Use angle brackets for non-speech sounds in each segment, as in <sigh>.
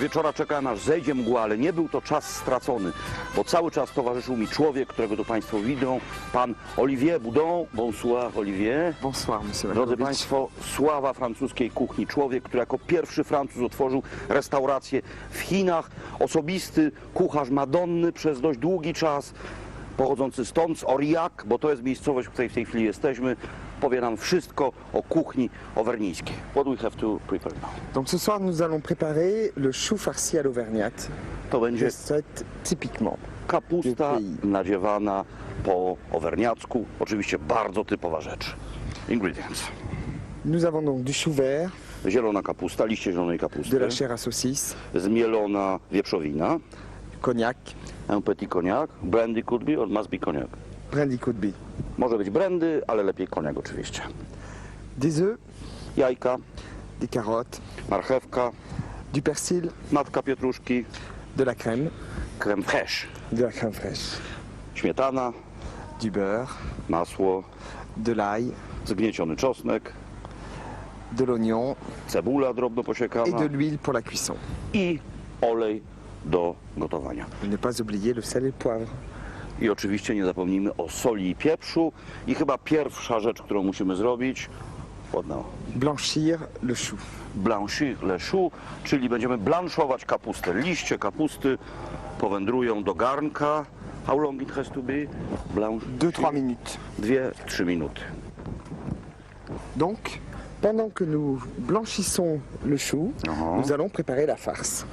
wieczora czekałem aż zejdzie mgła, ale nie był to czas stracony, bo cały czas towarzyszył mi człowiek, którego tu Państwo widzą, pan Olivier Boudon. Bonsoir Olivier. Bonsoir, monsieur Drodzy. Państwo, sława francuskiej kuchni. Człowiek, który jako pierwszy Francuz otworzył restaurację w Chinach. Osobisty kucharz Madonny przez dość długi czas. Pochodzący stąd, z Aurillac, bo to jest miejscowość, w której w tej chwili jesteśmy. Powie nam wszystko o kuchni owernińskiej. What we have to prepare now? Donc ce soir, nous allons préparer le chou farci à l'auvergnate. To będzie Recette typiquement. kapusta nadziewana po owerniacku. Oczywiście bardzo typowa rzecz. Ingredients. Nous avons donc du chou vert, Zielona kapusta, liście zielonej de kapusty, la chair à saucisse, zmielona wieprzowina, cognac, un petit cognac, brandy could be or must be cognac. brindicot de bie, Może być brandy, ale lepiej koniak oczywiście. des œufs, Jajka, des carottes, marchewka, du persil, natka pietruszki, de la crème, creme fraiche, de la crème fraîche, śmietana, du beurre, masło, de l'ail, zgnieciony czosnek, de l'oignon. Cebula drobno et posiekana de l'huile pour la cuisson. i olej do gotowania. Ne pas oublier le sel et le poivre. I oczywiście nie zapomnijmy o soli i pieprzu. I chyba pierwsza rzecz, którą musimy zrobić, now? Blanchir le chou. blanchir le chou, czyli będziemy blanszować kapustę. Liście kapusty powędrują do garnka. How long it has to be? Blanche. 2-3 minutes. Dwie, trzy minuty. Donc, pendant que nous blanchissons le chou, Mhm. nous allons préparer la farce.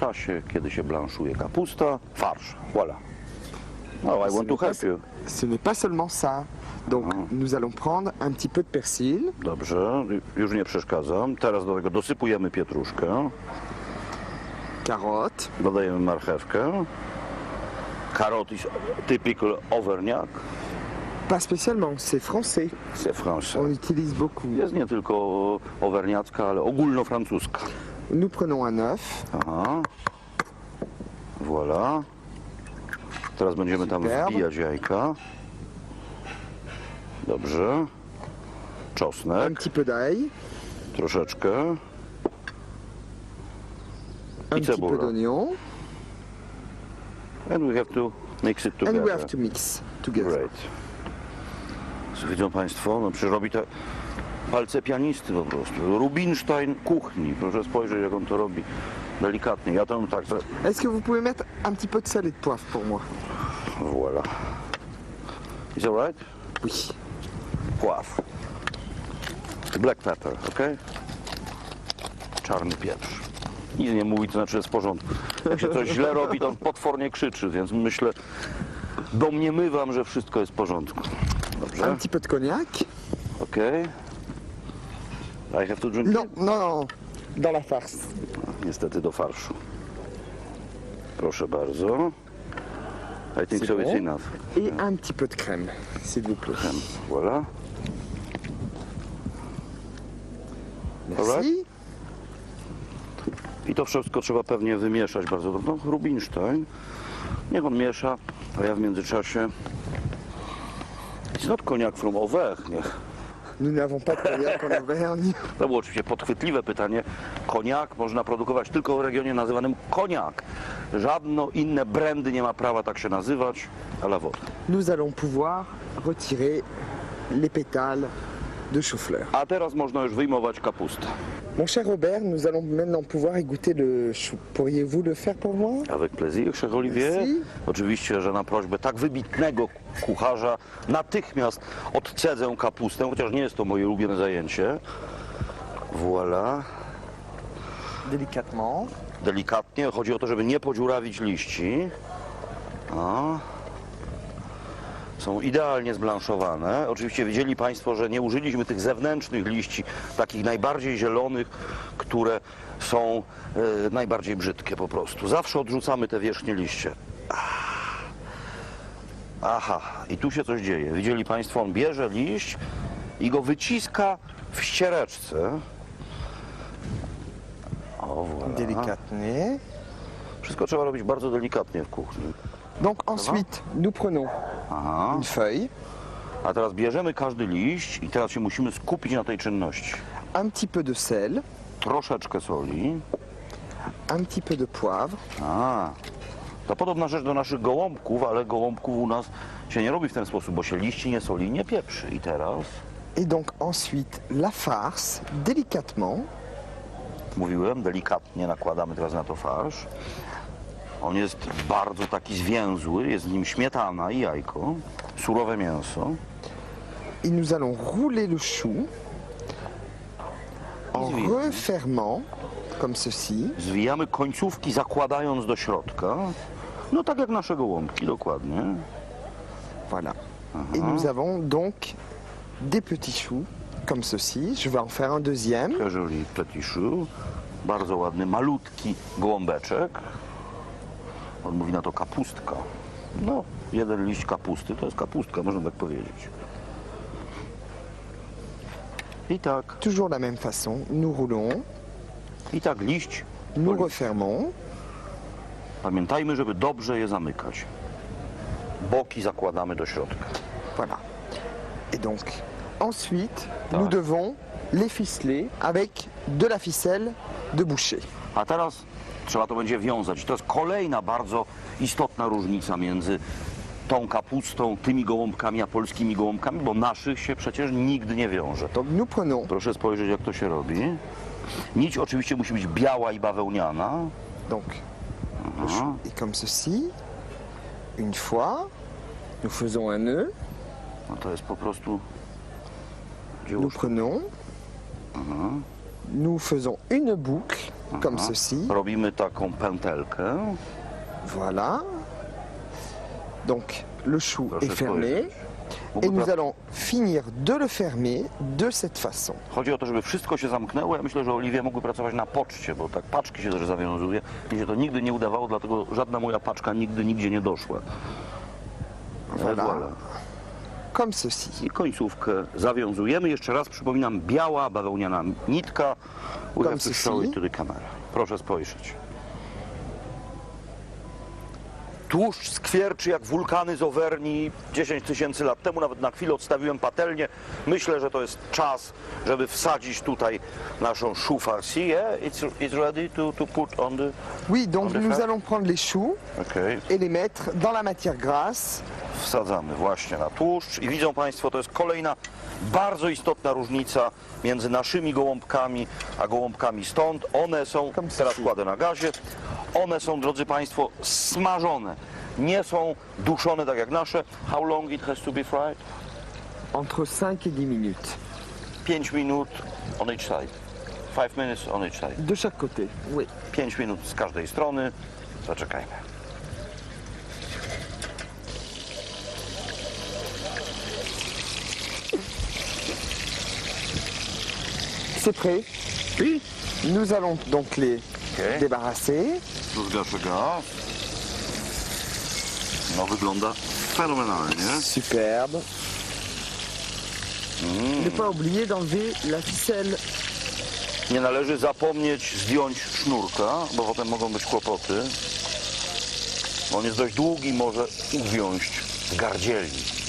W czasie, kiedy się blanszuje kapusta, farsz. Voilà. Oh, I want to help you. Ce n'est pas seulement ça. Donc, Ah. nous allons prendre un petit peu de persil, Dobrze, już nie przeszkadzam. Teraz do tego dosypujemy pietruszkę, carottes, dodajemy marchewkę. Karot is typical Auvergnat. pas spécialement, c'est français. C'est français. On utilise beaucoup. Jest nie tylko owerniacka, ale ogólnofrancuska. Nous prenons un œuf, Aha. Voilà. Teraz będziemy tam Superbe. wbijać jajka. Dobrze. un Czosnek, petit peu d'ail, troszeczkę. un petit peu d'oignon, And we have to mix it and we together. have to mix together. Great. Widzą Państwo, no przecież robi te palce pianisty po prostu. Rubinstein kuchni. Proszę spojrzeć, jak on to robi. Delikatnie. Ja to tak... Est-ce que vous pouvez mettre un petit peu de et de poivre pour moi Voilà. Is that right? Oui. Pław. Black pepper, ok? Czarny pieprz. Nic nie mówi, to znaczy jest w porządku. Jak się coś źle robi, to potwornie krzyczy, więc myślę, domniemywam, że wszystko jest w porządku. Un Dobrze? petit peu de cognac. Ok. I have to drink Non, it? non, non, dans la farce. Niestety do farszu. Proszę bardzo. I think C'est so it's bon. enough. Et un petit peu de crème, s'il vous plaît. Voilà. Merci. I to wszystko trzeba pewnie wymieszać bardzo dobrze. No, Rubinstein. Niech on miesza, a ja w międzyczasie. It's not cognac from Auvergne. Niech. Nous n'avons pas de cognac en Auvergne. To było oczywiście podchwytliwe pytanie. Koniak można produkować tylko w regionie nazywanym koniak. Żadno inne brandy nie ma prawa tak się nazywać, a la woda. Nous allons pouvoir retirer les pétales de chou-fleur. A teraz można już wyjmować kapustę. Mon cher Robert, nous allons maintenant pouvoir égoutter le chou. Pourriez-vous le faire pour moi Avec plaisir, cher Olivier. Merci. Oczywiście, że na prośbę tak wybitnego kucharza natychmiast odcedzę kapustę, chociaż nie jest to moje ulubione zajęcie. Voilà. Délicatement. Delikatnie. Chodzi o to, żeby nie podziurawić liści. A. Są idealnie zblanszowane. Oczywiście widzieli Państwo, że nie użyliśmy tych zewnętrznych liści, takich najbardziej zielonych, które są e, najbardziej brzydkie po prostu. Zawsze odrzucamy te wierzchnie liście. Ah. Aha, i tu się coś dzieje. Widzieli Państwo, on bierze liść i go wyciska w ściereczce. O, voilà. Délicatement. Wszystko trzeba robić bardzo delikatnie w kuchni. Donc ensuite, nous prenons Aha. une feuille, A teraz bierzemy każdy liść i teraz się musimy skupić na tej czynności. un petit peu de sel, troszeczkę soli. un petit peu de poivre, A, to podobna rzecz do naszych gołąbków, ale gołąbków u nas się nie robi w ten sposób, bo się liści nie soli, nie pieprzy. I teraz et donc ensuite la farce délicatement. mówiłem, delikatnie nakładamy teraz na to farsz. On jest bardzo taki zwięzły, jest w nim śmietana i jajko, surowe mięso. Et nous allons rouler le chou en Oui. refermant comme ceci. Zwijamy końcówki zakładając do środka. No tak jak nasze gołąbki, dokładnie. Voilà. Et nous avons donc des petits choux comme ceci. Je vais en faire un deuxième. Très joli petit chou. Bardzo ładny, malutki gołąbeczek. On mówi na to kapustka. No, jeden liść kapusty to jest kapustka, można tak powiedzieć. I tak, Toujours la même façon, nous roulons, i tak liść. nous refermons. Pamiętajmy, żeby dobrze je zamykać. Boki zakładamy do środka. Voilà. Et donc, ensuite, Ah. nous devons les ficeler avec de la ficelle de boucher. A teraz trzeba to będzie wiązać. To jest kolejna bardzo istotna różnica między tą kapustą, tymi gołąbkami, a polskimi gołąbkami, bo naszych się przecież nigdy nie wiąże. Donc, nous prenons Proszę spojrzeć, jak to się robi. Nić oczywiście musi być biała i bawełniana. donc le chou est comme ceci. Une fois, nous faisons un nœud, No to jest po prostu dzieło nous prenons, nous faisons une boucle comme ceci. Robimy taką pętelkę. Voilà. Donc le chou Proszę est fermé. spojrzeć. Et Mógłby nous pra- allons finir de le fermer de cette façon. Chodzi o to, żeby wszystko się zamknęło. Ja myślę, że Oliwie mógłby pracować na poczcie, bo tak paczki się też zawiązuje. Mi się to nigdy nie udawało, dlatego żadna moja paczka nigdy nigdzie nie doszła. Voilà. voilà. Ceci. I końcówkę zawiązujemy. Jeszcze raz przypominam, biała bawełniana nitka. It to the camera. Proszę spojrzeć. Tłuszcz skwierczy jak wulkany z Owerni 10 tysięcy lat temu. Nawet na chwilę odstawiłem patelnię. Myślę, że to jest czas, żeby wsadzić tutaj naszą chou farci. Yeah, it's, it's ready to, to put on the... Oui, donc nous allons prendre les choux Okay. et les mettre dans la matière grasse. wsadzamy właśnie na tłuszcz i widzą Państwo, to jest kolejna bardzo istotna różnica między naszymi gołąbkami a gołąbkami stąd. One są, teraz kładę na gazie, one są, drodzy Państwo, smażone. Nie są duszone tak jak nasze. How long it has to be fried? Entre 5 et 10 minutes. 5 minut on each side. 5 minutes on each side. De chaque côté. Oui. 5 minut z każdej strony. Zaczekajmy. C'est prêt. I Nous allons donc les Ok. débarrasser. tu zgaszę gaz. No wygląda fenomenalnie. Superbe. Ne pas oublier d'enlever la ficelle. Nie należy zapomnieć zdjąć sznurka, bo potem mogą być kłopoty. On jest dość długi, może uwiąść w gardzieli.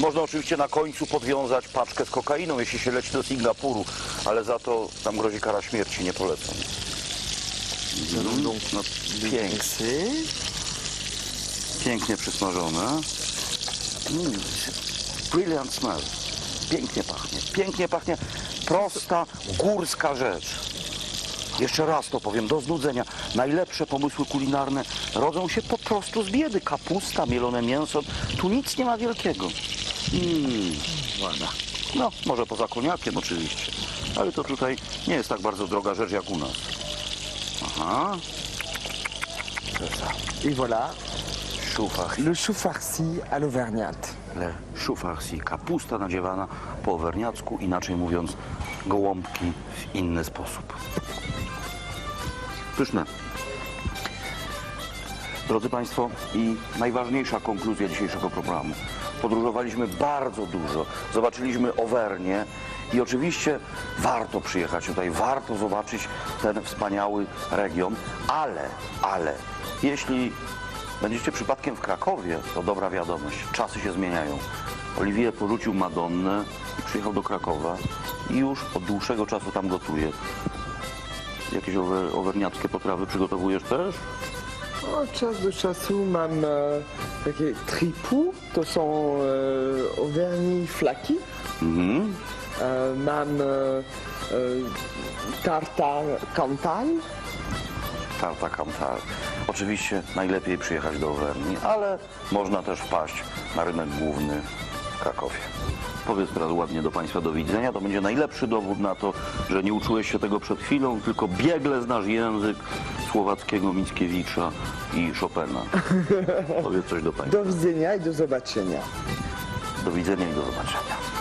Można oczywiście na końcu podwiązać paczkę z kokainą, jeśli się leci do Singapuru, ale za to tam grozi kara śmierci, nie polecam. Mhm. No, pięknie, pięknie przysmażone. Mm, brilliant smell. Pięknie pachnie, pięknie pachnie. Prosta, górska rzecz. Jeszcze raz to powiem, do znudzenia. Najlepsze pomysły kulinarne rodzą się po prostu z biedy. Kapusta, mielone mięso, tu nic nie ma wielkiego. Mm, Voilà. no, może poza koniakiem oczywiście, ale to tutaj nie jest tak bardzo droga rzecz jak u nas. Aha. Et voilà Szufach, le chou farci à l'auvergnate. le szufarsi, kapusta nadziewana po owerniacku, inaczej mówiąc gołąbki w inny sposób. Pyszne. Drodzy Państwo, i najważniejsza konkluzja dzisiejszego programu. Podróżowaliśmy bardzo dużo, zobaczyliśmy Owernię i oczywiście warto przyjechać tutaj, warto zobaczyć ten wspaniały region, ale, ale, jeśli będziecie przypadkiem w Krakowie, to dobra wiadomość, czasy się zmieniają. Olivier porzucił Madonnę, Przyjechał do Krakowa i już od dłuższego czasu tam gotuje. Jakieś ower, owerniackie potrawy przygotowujesz też? Od czasu do czasu mam e, takie tripu, to są e, flaki. Mhm. E, mam e, e, tartar cantal. Tarta Cantal. Oczywiście najlepiej przyjechać do Owerni, ale można też wpaść na rynek główny w Krakowie. Powiedz teraz ładnie do Państwa do widzenia. To będzie najlepszy dowód na to, że nie uczyłeś się tego przed chwilą, tylko biegle znasz język słowackiego Mickiewicza i Chopina. <laughs> Powiedz coś do Państwa. Do widzenia i do zobaczenia. Do widzenia i do zobaczenia.